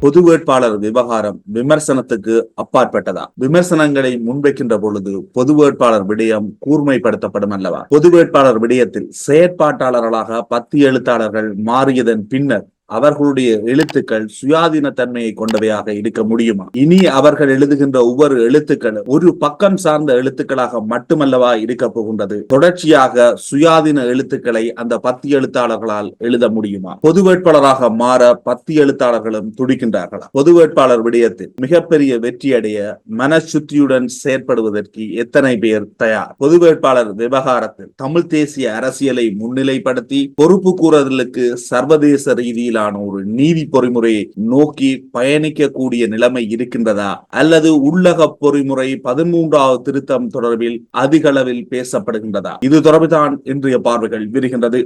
பொது வேட்பாளர் விவகாரம் விமர்சனத்துக்கு அப்பாற்பட்டதா? விமர்சனங்களை முன்வைக்கின்ற பொழுது பொது வேட்பாளர் விடயம் கூர்மைப்படுத்தப்படும் அல்லவா? பொது வேட்பாளர் விடயத்தில் செயற்பாட்டாளர்களாக பத்து எழுத்தாளர்கள் மாறியதன் பின்னர் அவர்களுடைய எழுத்துக்கள் சுயாதீன தன்மையை கொண்டவையாக இருக்க முடியுமா? இனி அவர்கள் எழுதுகின்ற ஒவ்வொரு எழுத்துக்களும் ஒரு பக்கம் சார்ந்த எழுத்துக்களாக மட்டுமல்லவா இருக்க போகின்றது. தொடர்ச்சியாக சுயாதீன எழுத்துக்களை அந்த பத்தி எழுத்தாளர்களால் எழுத முடியுமா? பொது வேட்பாளராக மாற பத்தி எழுத்தாளர்களும் துடிக்கின்றார்களா? பொது வேட்பாளர் விடயத்தில் மிகப்பெரிய வெற்றியடைய மனசுத்தியுடன் செயற்படுவதற்கு எத்தனை பேர் தயார்? பொது வேட்பாளர் விவகாரத்தில் தமிழ் தேசிய அரசியலை முன்னிலைப்படுத்தி பொறுப்பு கூறுதலுக்கு சர்வதேச ரீதியில் அடிப்படையிலான ஒரு நீதி பொறிமுறையை நோக்கி பயணிக்கக்கூடிய நிலைமை இருக்கின்றதா? அல்லது உள்ளக பொறிமுறை பதிமூன்றாவது திருத்தம் தொடர்பில் அதிக அளவில் பேசப்படுகின்றதா? இது தொடர்புதான் இன்றைய பார்வைகள் விரிகின்றது.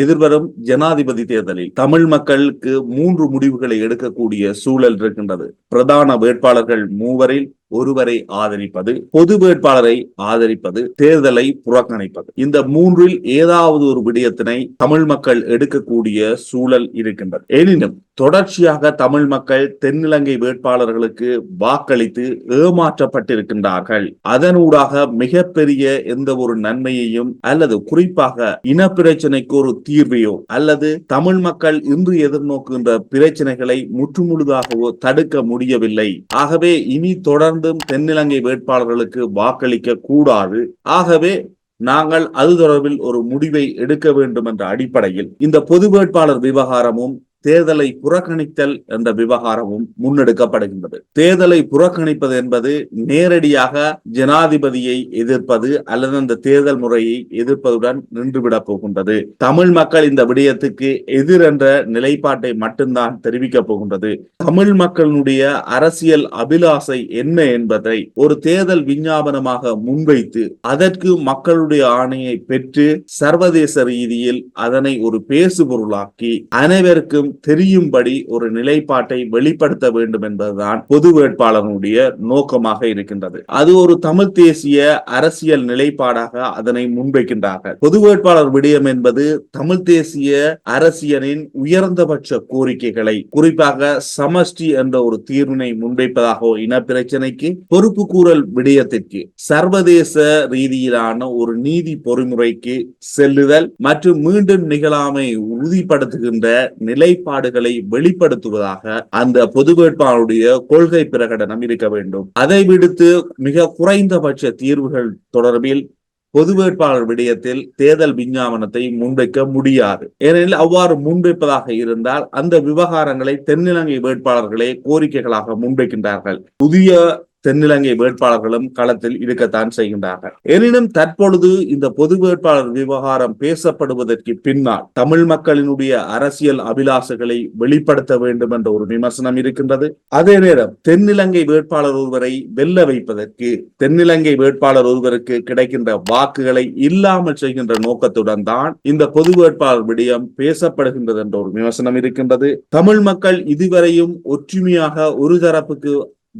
எதிர்வரும் ஜனாதிபதி தேர்தலில் தமிழ் மக்களுக்கு மூன்று முடிவுகளை எடுக்கக்கூடிய சூழல் இருக்கின்றது. பிரதான வேட்பாளர்கள் மூவரில் ஒருவரை ஆதரிப்பது பொது வேட்பாளரை ஆதரிப்பது தேர்தலை புறக்கணிப்பது. இந்த மூன்றில் ஏதாவது ஒரு விடயத்தினை தமிழ் மக்கள் எடுக்கக்கூடிய சூழல் இருக்கின்றது. எனினும் தொடர்ச்சியாக தமிழ் மக்கள் தென்னிலங்கை வேட்பாளர்களுக்கு வாக்களித்து ஏமாற்றப்பட்டிருக்கின்றார்கள். அதனூடாக மிகப்பெரிய எந்த ஒரு நன்மையையும் அல்லது குறிப்பாக இனப்பிரச்சனைக்கு ஒரு தீர்வையோ அல்லது தமிழ் மக்கள் இன்று எதிர்நோக்குகின்ற பிரச்சனைகளை முற்றுமுழுதாகவோ தடுக்க முடியவில்லை. ஆகவே இனி தொடர்ந்து தொடர்ந்தும் தென்னிலங்கை வேட்பாளர்களுக்கு வாக்களிக்க கூடாது. ஆகவே நாங்கள் அது தொடர்பில் ஒரு முடிவை எடுக்க வேண்டும் என்ற அடிப்படையில் இந்த பொது வேட்பாளர் விவகாரமும் தேர்தலை புறக்கணித்தல் என்ற விவகாரமும் முன்னெடுக்கப்படுகின்றது. தேர்தலை புறக்கணிப்பது என்பது நேரடியாக ஜனாதிபதியை எதிர்ப்பது அல்லது அந்த தேர்தல் முறையை எதிர்ப்பதுடன் நின்றுவிடப் போகின்றது. தமிழ் மக்கள் இந்த விடயத்துக்கு எதிர் என்ற நிலைப்பாட்டை மட்டும்தான் தெரிவிக்கப் போகின்றது. தமிழ் மக்களுடைய அரசியல் அபிலாசை என்ன என்பதை ஒரு தேர்தல் விஞ்ஞாபனமாக முன்வைத்து அதற்கு மக்களுடைய ஆணையை பெற்று சர்வதேச ரீதியில் அதனை ஒரு பேசுபொருளாக்கி அனைவருக்கும் தெரியும்படி ஒரு நிலைப்பாட்டை வெளிப்படுத்த வேண்டும் என்பதுதான் பொது வேட்பாளர்களுடைய நோக்கமாக இருக்கின்றது. அது ஒரு தமிழ் தேசிய அரசியல் நிலைப்பாடாக அதனை முன்வைக்கின்றார்கள். பொது வேட்பாளர் விடயம் என்பது தமிழ் தேசிய அரசியலின் உயர்ந்தபட்ச கோரிக்கைகளை குறிப்பாக சமஷ்டி என்ற ஒரு தீர்வினை முன்வைப்பதாக இன பிரச்சனைக்கு பொறுப்பு கூறல் விடயத்திற்கு சர்வதேச ரீதியிலான ஒரு நீதி பொறிமுறைக்கு செல்லுதல் மற்றும் மீண்டும் நிகழாமை உறுதிப்படுத்துகின்ற நிலை நிலைப்பாடுகளை வெளிப்படுத்துவதாக அந்த பொது வேட்பாளருடைய கொள்கை பிரகடனம் இருக்க வேண்டும். அதை விடுத்து மிக குறைந்தபட்ச தீர்வுகள் தொடர்பில் பொது வேட்பாளர் விடயத்தில் தேர்தல் விஞ்ஞாபனத்தை முன்வைக்க முடியாது. ஏனெனில் அவ்வாறு முன்வைப்பதாக இருந்தால் அந்த விவகாரங்களை தென்னிலங்கை வேட்பாளர்களே கோரிக்கைகளாக முன்வைக்கின்றார்கள். புதிய தென்னிலங்கை வேட்பாளர்களும் களத்தில் இருக்கத்தான் செய்கின்றார்கள். எனினும் தற்பொழுது இந்த பொது வேட்பாளர் விவகாரம் பேசப்படுவதற்கு பின்னால் தமிழ் மக்களினுடைய அரசியல் அபிலாசைகளை வெளிப்படுத்த வேண்டும் என்ற ஒரு விமர்சனம் இருக்கின்றது. அதே நேரம் தென்னிலங்கை வேட்பாளர் ஒருவரை வெல்ல வைப்பதற்கு தென்னிலங்கை வேட்பாளர் ஒருவருக்கு கிடைக்கின்ற வாக்குகளை இல்லாமல் செய்கின்ற நோக்கத்துடன் தான் இந்த பொது வேட்பாளர் விடயம் பேசப்படுகின்றது என்ற ஒரு விமர்சனம் இருக்கின்றது. தமிழ் மக்கள் இதுவரையும் ஒற்றுமையாக ஒரு தரப்புக்கு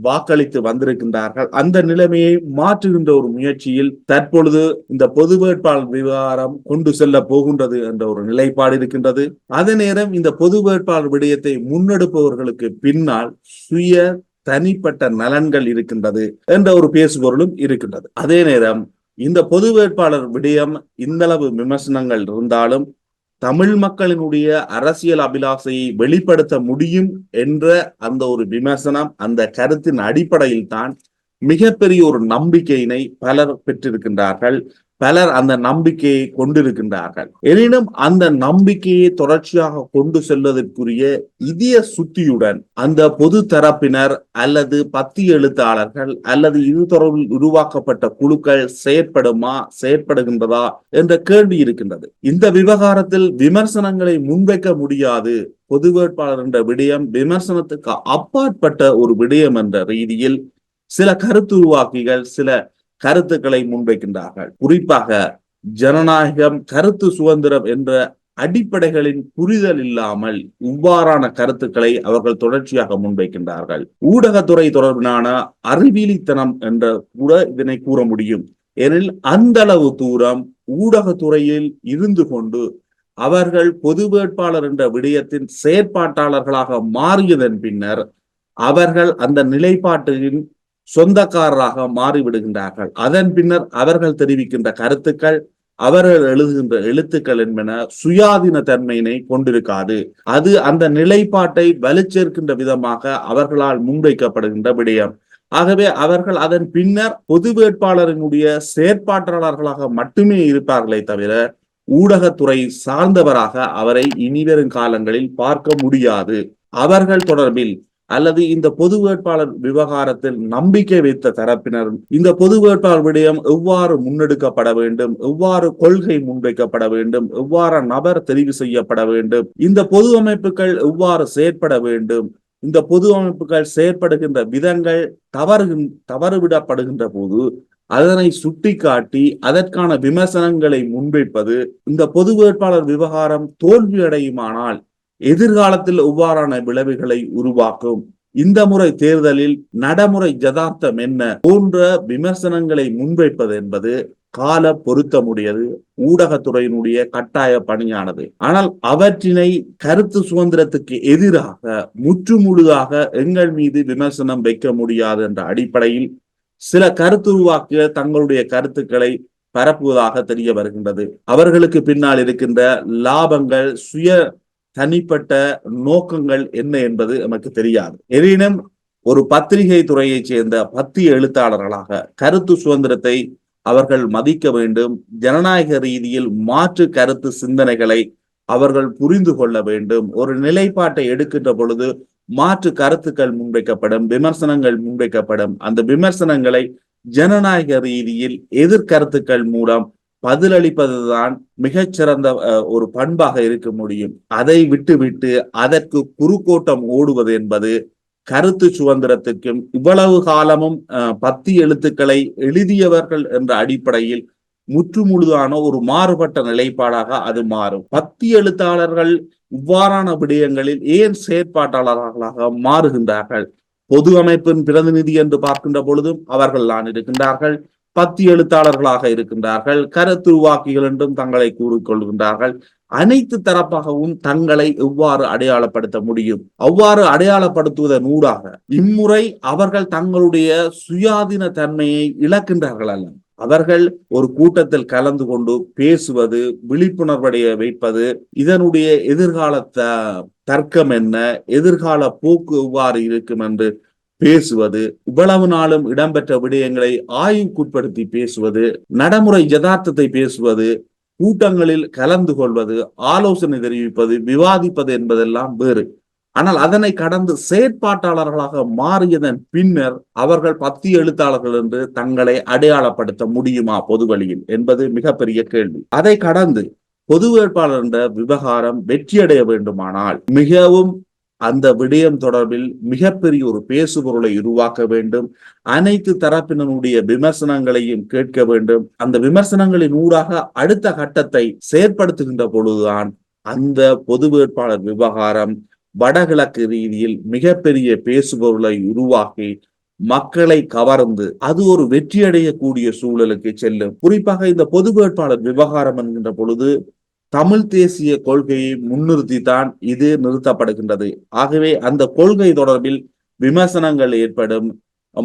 வாக்களித்து வந்திருக்கின்றார்கள். அந்த நிலைமையை மாற்றுகின்ற ஒரு முயற்சியில் தற்பொழுது இந்த பொது வேட்பாளர் விவகாரம் கொண்டு செல்ல போகின்றது என்ற ஒரு நிலைப்பாடு இருக்கின்றது. அதே நேரம் இந்த பொது வேட்பாளர் விடயத்தை முன்னெடுப்பவர்களுக்கு பின்னால் சுய தனிப்பட்ட நலன்கள் இருக்கின்றது என்ற ஒரு பேசுபொருளும் இருக்கின்றது. அதே நேரம் இந்த பொது வேட்பாளர் விடயம் இந்தளவு விமர்சனங்கள் இருந்தாலும் தமிழ் மக்களினுடைய அரசியல் அபிலாசையை வெளிப்படுத்த முடியும் என்ற அந்த ஒரு விமர்சனம் அந்த கருத்தின் அடிப்படையில் தான் மிகப்பெரிய ஒரு நம்பிக்கையினை பலர் பெற்றிருக்கின்றார்கள். பலர் அந்த நம்பிக்கையை கொண்டிருக்கின்றார்கள். எனினும் அந்த நம்பிக்கையை தொடர்ச்சியாக கொண்டு செல்வதற்குரிய இதய சுத்தியுடன் அந்த பொது தரப்பினர் அல்லது பத்தி எழுத்தாளர்கள் அல்லது இது தொடர்பில் உருவாக்கப்பட்ட குழுக்கள் செயற்படுமா செயற்படுகின்றதா என்ற கேள்வி இருக்கின்றது. இந்த விவகாரத்தில் விமர்சனங்களை முன்வைக்க முடியாது. பொது வேட்பாளர் என்ற விடயம் விமர்சனத்துக்கு அப்பாற்பட்ட ஒரு விடயம் என்ற ரீதியில் சில கருத்துருவாக்கிகள் சில கருத்துக்களை முன்வைக்கின்றார்கள். குறிப்பாக ஜனநாயகம் கருத்து சுதந்திரம் என்ற அடிப்படைகளின் புரிதல் இல்லாமல் இவ்வாறான கருத்துக்களை அவர்கள் தொடர்ச்சியாக முன்வைக்கின்றார்கள். ஊடகத்துறை தொடர்பிலான அறிவியலித்தனம் என்ற கூட இதனை கூற முடியும். எனில் அந்த அளவு தூரம் ஊடகத்துறையில் இருந்து கொண்டு அவர்கள் பொது வேட்பாளர் என்ற விடயத்தின் செயற்பாட்டாளர்களாக மாறியதன் பின்னர் அவர்கள் அந்த நிலைப்பாட்டின் சொந்தக்காரராக மாறிவிடுகின்றார்கள். அதன் பின்னர் அவர்கள் தெரிவிக்கின்ற கருத்துக்கள் அவர்கள் எழுதுகின்ற எழுத்துக்கள் என்பன சுயாதீன தன்மையினை கொண்டிருக்காது. அது அந்த நிலைப்பாட்டை வலுச்சேர்க்கின்ற விதமாக அவர்களால் முன்வைக்கப்படுகின்ற விடயம். ஆகவே அவர்கள் அதன் பின்னர் பொது வேட்பாளரினுடைய செயற்பாட்டாளர்களாக மட்டுமே இருப்பார்களே தவிர ஊடகத்துறை சார்ந்தவராக அவரை இனிவரும் காலங்களில் பார்க்க முடியாது. அவர்கள் தொடர்பில் அல்லது இந்த பொது வேட்பாளர் விவகாரத்தில் நம்பிக்கை வைத்த தரப்பினர் இந்த பொது வேட்பாளர் விடயம் எவ்வாறு முன்னெடுக்கப்பட வேண்டும் எவ்வாறு கொள்கை முன்வைக்கப்பட வேண்டும் எவ்வாறு நபர் தெரிவு செய்யப்பட வேண்டும் இந்த பொது அமைப்புகள் எவ்வாறு செயற்பட வேண்டும் இந்த பொது அமைப்புகள் செயற்படுகின்ற விதங்கள் தவறு தவறுவிடப்படுகின்ற போது அதனை சுட்டிக்காட்டி அதற்கான விமர்சனங்களை முன்வைப்பது இந்த பொது வேட்பாளர் விவகாரம் தோல்வியடையுமானால் எதிர்காலத்தில் இவ்வாறான விளைவுகளை உருவாக்கும்? இந்த முறை தேர்தலில் நடைமுறை ஜதார்த்தம் என்ன? போன்ற விமர்சனங்களை முன்வைப்பது என்பது கால பொருத்தமுடையது ஊடகத்துறையினுடைய கட்டாய பணியானது. ஆனால் அவற்றினை கருத்து சுதந்திரத்துக்கு எதிராக முற்றுமுழுதாக எங்கள் மீது விமர்சனம் வைக்க முடியாது என்ற அடிப்படையில் சில கருத்துருவாக்கிய தங்களுடைய கருத்துக்களை பரப்புவதாக தெரிய வருகின்றது. அவர்களுக்கு பின்னால் இருக்கின்ற லாபங்கள் சுய தனிப்பட்ட நோக்கங்கள் என்ன என்பது நமக்கு தெரியாது. எனினும் ஒரு பத்திரிகை துறையைச் சேர்ந்த பத்திய எழுத்தாளர்களாக கருத்து சுதந்திரத்தை அவர்கள் மதிக்க வேண்டும் ஜனநாயக ரீதியில் மாற்று கருத்து சிந்தனைகளை அவர்கள் புரிந்து கொள்ள வேண்டும் ஒரு நிலைப்பாட்டை எடுக்கின்ற பொழுது மாற்று கருத்துக்கள் முன்வைக்கப்படும் விமர்சனங்கள் முன்வைக்கப்படும். அந்த விமர்சனங்களை ஜனநாயக ரீதியில் எதிர்கருத்துக்கள் மூலம் பதிலளிப்பதுதான் மிகச்சிறந்த ஒரு பண்பாக இருக்க முடியும். அதை விட்டுவிட்டு அதற்கு குறுக்கோட்டம் ஓடுவது என்பது கருத்து சுதந்திரத்துக்கும் இவ்வளவு காலமும் பத்தி எழுத்துக்களை எழுதியவர்கள் என்ற அடிப்படையில் முற்றுமுழுதான ஒரு மாறுபட்ட நிலைப்பாடாக அது மாறும். பத்தி எழுத்தாளர்கள் இவ்வாறான விடயங்களில் ஏன் செயற்பாட்டாளர்களாக மாறுகின்றார்கள்? பொது அமைப்பின் பிரதிநிதி என்று பார்க்கின்ற பொழுதும் அவர்கள் தான் இருக்கின்றார்கள். பத்தி எழுத்தாளர்களாக இருக்கின்றார்கள். கருத்துருவாக்கிகள் என்றும் தங்களை கூறிக்கொள்கின்றார்கள் அனைத்து தரப்பாகவும் தங்களை எவ்வாறு அடையாளப்படுத்த முடியும்? அவ்வாறு அடையாளப்படுத்துவதன் ஊடாக இம்முறை அவர்கள் தங்களுடைய சுயாதீன தன்மையை இழக்கின்றார்கள் அல்ல. அவர்கள் ஒரு கூட்டத்தில் கலந்து கொண்டு பேசுவது விழிப்புணர்வடைய வைப்பது இதனுடைய எதிர்கால தர்க்கம் என்ன எதிர்கால போக்கு எவ்வாறு இருக்கும் என்று பேசுவது இவ்வளவு நாளும் இடம்பெற்ற விடயங்களை ஆய்வுக்குட்படுத்தி பேசுவது நடைமுறை யதார்த்தத்தை பேசுவது கூட்டங்களில் கலந்து கொள்வது ஆலோசனை தெரிவிப்பது விவாதிப்பது என்பதெல்லாம் வேறு. ஆனால் அதனை கடந்து செயற்பாட்டாளர்களாக மாறியதன் பின்னர் அவர்கள் பத்தி எழுத்தாளர்கள் என்று தங்களை அடையாளப்படுத்த முடியுமா பொது வழியில் என்பது மிகப்பெரிய கேள்வி. அதை கடந்து பொது வேட்பாளர் என்ற விவகாரம் வெற்றியடைய வேண்டுமானால் மிகவும் அந்த விடயம் தொடர்பில் மிகப்பெரிய ஒரு பேசுபொருளை உருவாக்க வேண்டும். அனைத்து தரப்பினருடைய விமர்சனங்களையும் கேட்க வேண்டும். அந்த விமர்சனங்களின் ஊடாக அடுத்த கட்டத்தை செயற்படுத்துகின்ற பொழுதுதான் அந்த பொது வேட்பாளர் விவகாரம் வடகிழக்கு ரீதியில் மிகப்பெரிய பேசுபொருளை உருவாக்கி மக்களை கவர்ந்து அது ஒரு வெற்றியடையக்கூடிய சூழலுக்கு செல்லும். குறிப்பாக இந்த பொது வேட்பாளர் விவகாரம் என்கின்ற பொழுது தமிழ் தேசிய கொள்கையை முன்னிறுத்தி தான் இது நிறுத்தப்படுகின்றது. ஆகவே அந்த கொள்கை தொடர்பில் விமர்சனங்கள் ஏற்படும்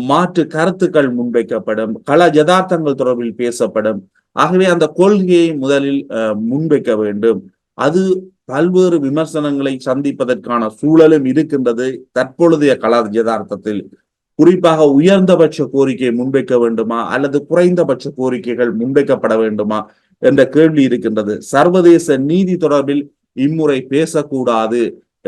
மாற்று கருத்துக்கள் முன்வைக்கப்படும் கள யதார்த்தங்கள் தொடர்பில் பேசப்படும். ஆகவே அந்த கொள்கையை முதலில் முன்வைக்க வேண்டும். அது பல்வேறு விமர்சனங்களை சந்திப்பதற்கான சூழலும் இருக்கின்றது தற்பொழுதைய கலா யதார்த்தத்தில். குறிப்பாக உயர்ந்தபட்ச கோரிக்கை முன்வைக்க வேண்டுமா அல்லது குறைந்தபட்ச கோரிக்கைகள் முன்வைக்கப்பட வேண்டுமா என்ற கேள்வி இருக்கின்றது. சர்வதேச நீதி தொடர்பில் இம்முறை பேசக்கூடாது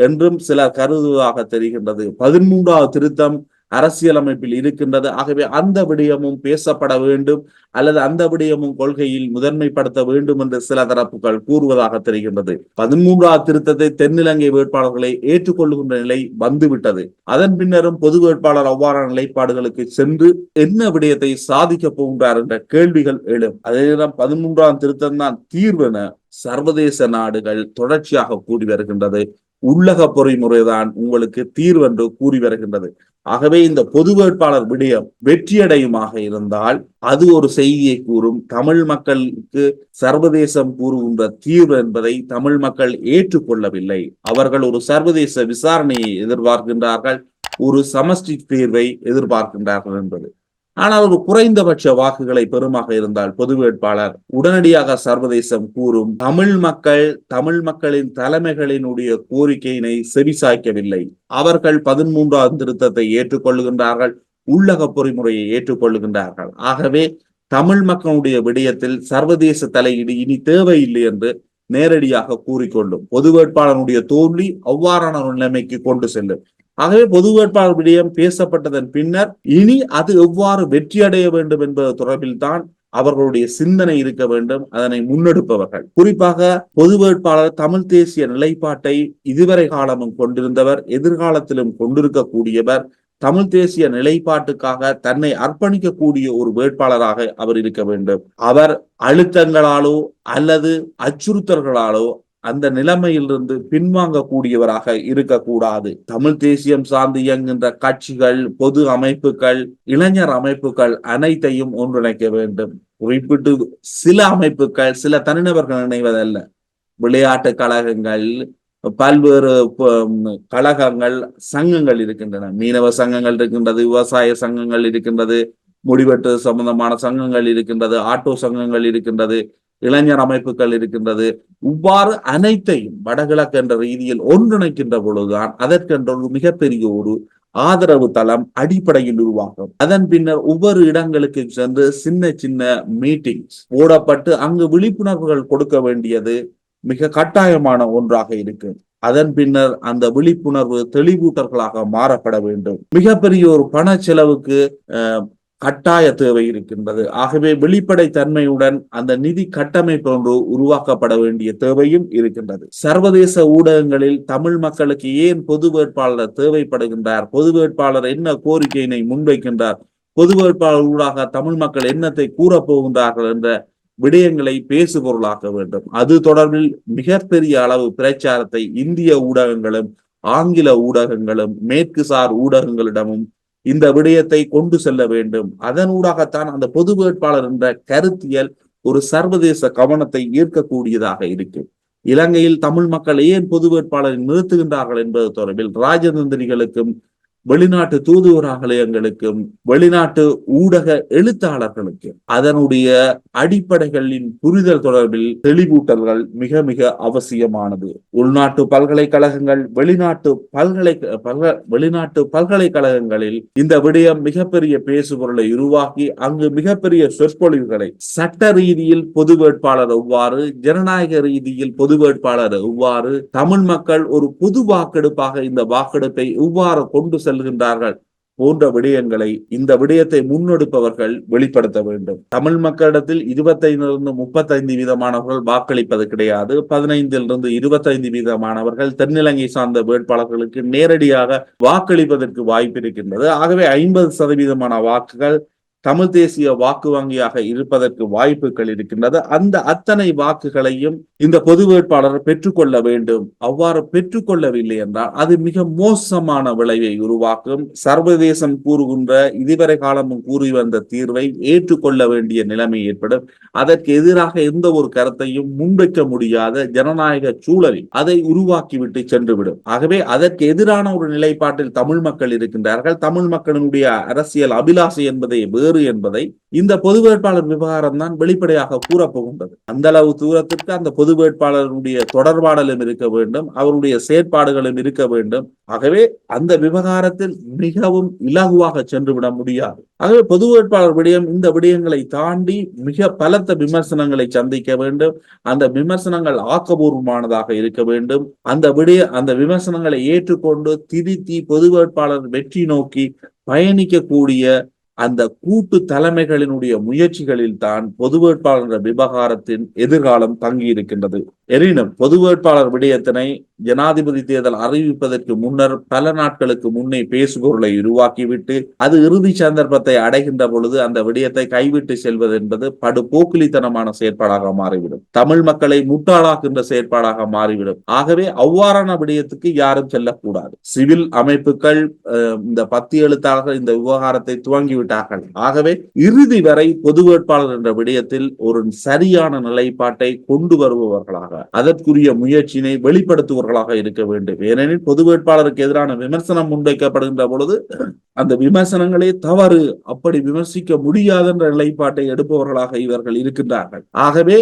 என்றும் சிலர் கருதுவதாக தெரிகின்றது. பதிமூன்றாவது திருத்தம் அரசியலமைப்பில் இருக்கின்றது. ஆகவே அந்த விடயமும் பேசப்பட வேண்டும் அல்லது அந்த விடயமும் கொள்கையில் முதன்மைப்படுத்த வேண்டும் என்று சில தரப்புகள் கூறுவதாக தெரிகின்றது. பதிமூன்றாவது திருத்தத்தை தென்னிலங்கை வேட்பாளர்களை ஏற்றுக்கொள்ளுகின்ற நிலை வந்துவிட்டது. அதன் பின்னரும் பொது வேட்பாளர் அவ்வாறான நிலைப்பாடுகளுக்கு சென்று என்ன விடயத்தை சாதிக்க போகின்றார் என்ற கேள்விகள் எழும். அதே நேரம் பதிமூன்றாம் திருத்தம் தான் தீர்வென சர்வதேச நாடுகள் தொடர்ச்சியாக கூடி வருகின்றது. உள்ளக பொறிமுறைதான் உங்களுக்கு தீர்வென்று கூறி வருகின்றது. ஆகவே இந்த பொது வேட்பாளர் விடயம் வெற்றியடையுமாக இருந்தால் அது ஒரு செய்தியை கூறும். தமிழ் மக்களுக்கு சர்வதேசம் கூறுகின்ற தீர்வு என்பதை தமிழ் மக்கள் ஏற்றுக்கொள்ளவில்லை. அவர்கள் ஒரு சர்வதேச விசாரணையை எதிர்பார்க்கின்றார்கள் ஒரு சமஸ்டி தீர்வை எதிர்பார்க்கின்றார்கள் என்பது. ஆனால் ஒரு குறைந்தபட்ச வாக்குகளை பெறுமாக இருந்தால் பொது வேட்பாளர் உடனடியாக சர்வதேசம் கூறும் தமிழ் மக்கள் தமிழ் மக்களின் தலைமைகளினுடைய கோரிக்கையினை செவிசாய்க்கவில்லை. அவர்கள் பதிமூன்றாம் திருத்தத்தை ஏற்றுக்கொள்கின்றார்கள் உள்ளக பொறிமுறையை ஏற்றுக்கொள்கின்றார்கள் ஆகவே தமிழ் மக்களுடைய விடயத்தில் சர்வதேச தலையீடு இனி தேவையில்லை என்று நேரடியாக கூறிக்கொள்ளும். பொது வேட்பாளருடைய தோல்வி அவ்வாறான நிலைமைக்கு கொண்டு செல்லும். ஆகவே பொது வேட்பாளர் விடயம் பேசப்பட்டதன் பின்னர் இனி அது எவ்வாறு வெற்றியடைய வேண்டும் என்பது தொடர்பில் தான் அவர்களுடைய சிந்தனை இருக்க வேண்டும். அதனை முன்னெடுப்பவர்கள். குறிப்பாக பொது வேட்பாளர் தமிழ் தேசிய நிலைப்பாட்டை இதுவரை காலமும் கொண்டிருந்தவர் எதிர்காலத்திலும் கொண்டிருக்கக்கூடியவர் தமிழ் தேசிய நிலைப்பாட்டுக்காக தன்னை அர்ப்பணிக்கக்கூடிய ஒரு வேட்பாளராக அவர் இருக்க வேண்டும். அவர் அழுத்தங்களாலோ அல்லது அச்சுறுத்தல்களாலோ அந்த நிலைமையிலிருந்து பின்வாங்கக்கூடியவராக இருக்கக்கூடாது. தமிழ் தேசியம் சார்ந்து இயங்குகின்ற கட்சிகள் பொது அமைப்புகள் இளைஞர் அமைப்புகள் அனைத்தையும் ஒன்றிணைக்க வேண்டும். குறிப்பிட்டு சில அமைப்புகள் சில தனிநபர்கள் இணைவதல்ல. விளையாட்டு கழகங்கள் பல்வேறு கழகங்கள் சங்கங்கள் இருக்கின்றன. மீனவ சங்கங்கள் இருக்கின்றது விவசாய சங்கங்கள் இருக்கின்றது முடிவெட்டு சம்பந்தமான சங்கங்கள் இருக்கின்றது ஆட்டோ சங்கங்கள் இருக்கின்றது இளைஞர் அமைப்புகள் இருக்கின்றது. இவ்வாறு அனைத்தையும் வடகிழக்கு என்ற ரீதியில் ஒன்றிணைக்கின்ற பொழுதுதான் அதற்கென்ற ஒரு மிகப்பெரிய ஒரு ஆதரவு தளம் அடிப்படையில் உருவாகும். அதன் பின்னர் ஒவ்வொரு இடங்களுக்கு சென்று சின்ன சின்ன மீட்டிங்ஸ் போடப்பட்டு அங்கு விழிப்புணர்வுகள் கொடுக்க வேண்டியது மிக கட்டாயமான ஒன்றாக இருக்கு. அதன் பின்னர் அந்த விழிப்புணர்வு தெளிவூட்டர்களாக மாறப்பட வேண்டும். மிகப்பெரிய ஒரு பண செலவுக்கு கட்டாய தேவை இருக்கின்றது. ஆகவே வெளிப்படை தன்மையுடன் அந்த நிதி கட்டமைப்பு ஒன்று உருவாக்கப்பட வேண்டிய தேவையும் இருக்கின்றது. சர்வதேச ஊடகங்களில் தமிழ் மக்களுக்கு ஏன் பொது வேட்பாளர் தேவைப்படுகின்றார்? பொது வேட்பாளர் என்ன கோரிக்கையினை முன்வைக்கின்றார்? பொது வேட்பாளர் ஊடாக தமிழ் மக்கள் என்னத்தை கூறப்போகின்றார்கள் என்ற விடயங்களை பேசுபொருளாக்க வேண்டும். அது தொடர்பில் மிகப்பெரிய அளவு பிரச்சாரத்தை இந்திய ஊடகங்களும் ஆங்கில ஊடகங்களும் மேற்கு சார் ஊடகங்களிடமும் இந்த விடயத்தை கொண்டு செல்ல வேண்டும். அதனூடாகத்தான் அந்த பொது வேட்பாளர் என்ற கருத்தியல் ஒரு சர்வதேச கவனத்தை ஈர்க்கக்கூடியதாக இருக்கு. இலங்கையில் தமிழ் மக்கள் ஏன் பொது வேட்பாளரை நிறுத்துகின்றார்கள் என்பது தொடர்பில் ராஜதந்திரிகளுக்கும் வெளிநாட்டு தூதுவராலயங்களுக்கும் வெளிநாட்டு ஊடக எழுத்தாளர்களுக்கும் அதனுடைய அடிப்படைகளின் புரிதல் தொடர்பில் தெளிவூட்டல்கள் மிக மிக அவசியமானது. உள்நாட்டு பல்கலைக்கழகங்கள் வெளிநாட்டு பல்கலை வெளிநாட்டு பல்கலைக்கழகங்களில் இந்த விடயம் மிகப்பெரிய பேசுபொருளை உருவாக்கி அங்கு மிகப்பெரிய சொற்பொழிவுகளை சட்ட ரீதியில் பொது வேட்பாளர் எவ்வாறு ஜனநாயக ரீதியில் பொது வேட்பாளர் எவ்வாறு தமிழ் மக்கள் ஒரு பொது வாக்கெடுப்பாக இந்த வாக்கெடுப்பை எவ்வாறு கொண்டு செல்ல செல்கின்றார்கள். போன்ற விடயங்களை இந்த விடயத்தை முன்னெடுப்பவர்கள் வெளிப்படுத்த வேண்டும். தமிழ் மக்களிடத்தில் இருபத்தைந்திலிருந்து முப்பத்தைந்து வீதமானவர்கள் வாக்களிப்பது கிடையாது. பதினைந்திலிருந்து இருபத்தைந்து வீதமானவர்கள் தென்னிலங்கை சார்ந்த வேட்பாளர்களுக்கு நேரடியாக வாக்களிப்பதற்கு வாய்ப்பு இருக்கின்றது. ஆகவே ஐம்பது சதவீதமான வாக்குகள் தமிழ் தேசிய வாக்கு வங்கியாக இருப்பதற்கு வாய்ப்புகள் இருக்கின்றது. அந்த அத்தனை வாக்குகளையும் இந்த பொது வேட்பாளர் பெற்றுக்கொள்ள வேண்டும். அவ்வாறு பெற்றுக்கொள்ளவில்லை என்றால் அது மிக மோசமான விளைவை உருவாக்கும். சர்வதேசம் கூறுகின்ற இதுவரை காலமும் கூறி வந்த தீர்வை ஏற்றுக்கொள்ள வேண்டிய நிலைமை ஏற்படும். அதற்கு எதிராக எந்த ஒரு கருத்தையும் முன்வைக்க முடியாத ஜனநாயக சூழலில் அதை உருவாக்கிவிட்டு சென்றுவிடும். ஆகவே அதற்கு எதிரான ஒரு நிலைப்பாட்டில் தமிழ் மக்கள் இருக்கின்றார்கள். தமிழ் மக்களினுடைய அரசியல் அபிலாசை என்பதை வேறு தவறு என்பதை இந்த பொது வேட்பாளர் விவகாரம் தான் வெளிப்படையாக கூறப்போகின்றது அந்த அளவு தூரத்திற்கு அந்த பொது வேட்பாளருடைய தொடர்பாடலும் இருக்க வேண்டும் அவருடைய செயற்பாடுகளும் இருக்க வேண்டும். ஆகவே அந்த விவகாரத்தில் மிகவும் இலகுவாக சென்றுவிட முடியாது. ஆகவே பொது வேட்பாளர் விடயம் இந்த விடயங்களை தாண்டி மிக பலத்த விமர்சனங்களை சந்திக்க வேண்டும். அந்த விமர்சனங்கள் ஆக்கபூர்வமானதாக இருக்க வேண்டும். அந்த விடய அந்த விமர்சனங்களை ஏற்றுக்கொண்டு திருத்தி பொது வேட்பாளர் வெற்றி நோக்கி பயணிக்கக்கூடிய அந்த கூட்டு தலைமைகளினுடைய முயற்சிகளில் தான் பொது வேட்பாளர் விவகாரத்தின் எதிர்காலம் தங்கி இருக்கின்றது எனினும் பொது வேட்பாளர் விடயத்தினை ஜனாதிபதி தேர்தல் அறிவிப்பதற்கு முன்னர் பல நாட்களுக்கு முன்னே பேசுபொருளை உருவாக்கிவிட்டு அது இறுதி சந்தர்ப்பத்தை அடைகின்ற பொழுது அந்த விடயத்தை கைவிட்டு செல்வது என்பது படுபோக்கிலித்தனமான செயற்பாடாக மாறிவிடும். தமிழ் மக்களை முட்டாளாக்குகின்ற செயற்பாடாக மாறிவிடும். ஆகவே அவ்வாறான விடயத்துக்கு யாரும் செல்லக்கூடாது. சிவில் அமைப்புகள் இந்த பத்தி எழுத்தாக இந்த விவகாரத்தை துவங்கிவிட்டார்கள். ஆகவே இறுதி வரை பொது வேட்பாளர் என்ற விடயத்தில் ஒரு சரியான நிலைப்பாட்டை கொண்டு வருபவர்களாக அதற்குரிய முயற்சியினை வெளிப்படுத்துவர்களாக இருக்க வேண்டும். ஏனெனில் பொது வேட்பாளருக்கு எதிரான விமர்சனம் முன்வைக்கப்படுகின்ற பொழுது அந்த விமர்சனங்களே தவறு அப்படி விமர்சிக்க முடியாத என்ற நிலைப்பாட்டை எடுப்பவர்களாக இவர்கள் இருக்கின்றார்கள். ஆகவே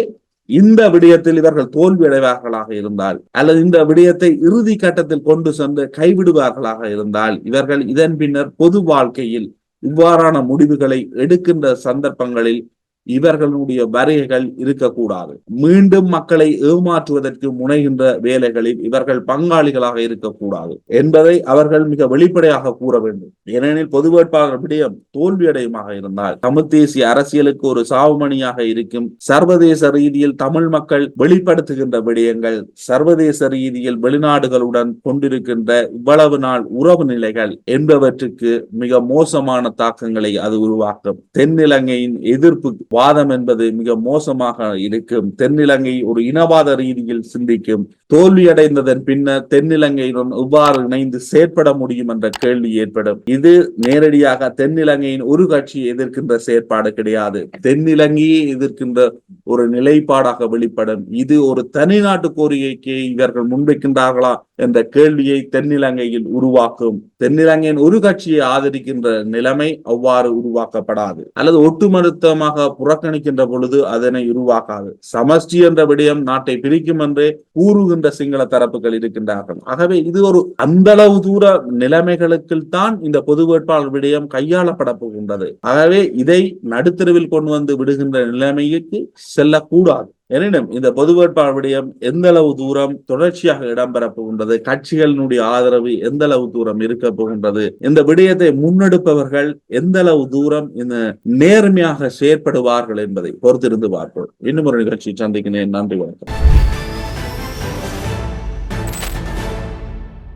இந்த விடயத்தில் இவர்கள் தோல்வியடைவார்களாக இருந்தால் அல்லது இந்த விடயத்தை இறுதி கட்டத்தில் கொண்டு சென்று கைவிடுவார்களாக இருந்தால் இவர்கள் இதன் பின்னர் பொது வாழ்க்கையில் இவ்வாறான முடிவுகளை எடுக்கின்ற சந்தர்ப்பங்களில் இவர்களுடைய வருகைகள் இருக்கக்கூடாது. மீண்டும் மக்களை ஏமாற்றுவதற்கு முனைகின்ற வேலைகளில் இவர்கள் பங்காளிகளாக இருக்கக்கூடாது என்பதை அவர்கள் மிக வெளிப்படையாக கூற வேண்டும். ஏனெனில் பொது வேட்பாளர் விடயம் தோல்வியடையமாக இருந்தால் தமிழ் தேசிய அரசியலுக்கு ஒரு சாவுமணியாக இருக்கும். சர்வதேச ரீதியில் தமிழ் மக்கள் வெளிப்படுத்துகின்ற விடயங்கள் சர்வதேச ரீதியில் வெளிநாடுகளுடன் கொண்டிருக்கின்ற இவ்வளவு நாள் உறவு நிலைகள் என்பவற்றுக்கு மிக மோசமான தாக்கங்களை அது உருவாக்கும். தென்னிலங்கையின் எதிர்ப்பு வாதம் என்பது மிக மோசமாக இருக்கும். தென்னிலங்கை ஒரு இனவாத ரீதியில் சிந்திக்கும். தோல்வியடைந்ததன் பின்னர் தென்னிலங்கையுடன் எவ்வாறு இணைந்து செயற்பட முடியும் என்ற கேள்வி ஏற்படும். இது நேரடியாக தென்னிலங்கையின் ஒரு கட்சியை எதிர்க்கின்ற செயற்பாடு கிடையாது. தென்னிலங்கையை எதிர்க்கின்ற ஒரு நிலைப்பாடாக வெளிப்படும். இது ஒரு தனிநாட்டு கோரிக்கையை இவர்கள் முன்வைக்கின்றார்களா என்ற கேள்வியை தென்னிலங்கையில் உருவாக்கும். தென்னிலங்கையின் ஒரு கட்சியை ஆதரிக்கின்ற நிலைமை அவ்வாறு உருவாக்கப்படாது. அல்லது ஒட்டுமொத்தமாக புறக்கணிக்கின்ற பொழுது அதனை உருவாக்காது. சமஷ்டி என்ற விடயம் நாட்டை பிரிக்கும் என்றே கூறுகின்ற சிங்கள தரப்புகள் இருக்கின்றார்கள். ஆகவே இது ஒரு அந்தளவு தூர நிலைமைகளுக்கு தான் இந்த பொது வேட்பாளர் விடயம் கையாளப்பட போகின்றது. ஆகவே இதை நடுத்தருவில் கொண்டு வந்து விடுகின்ற நிலைமைக்கு செல்லக்கூடாது. எனினும் இந்த பொது வேட்பாளர் விடயம் எந்த அளவு தூரம் தொடர்ச்சியாக இடம்பெற போகின்றது கட்சிகளினுடைய ஆதரவு எந்த அளவு தூரம் இருக்க போகின்றது இந்த விடயத்தை முன்னெடுப்பவர்கள் எந்த அளவு தூரம் இந்த நேர்மையாக செயற்படுவார்கள் என்பதை பொறுத்திருந்து பார்ப்போம். இன்னும் ஒரு நிகழ்ச்சி சந்திக்கிறேன். நன்றி வணக்கம்.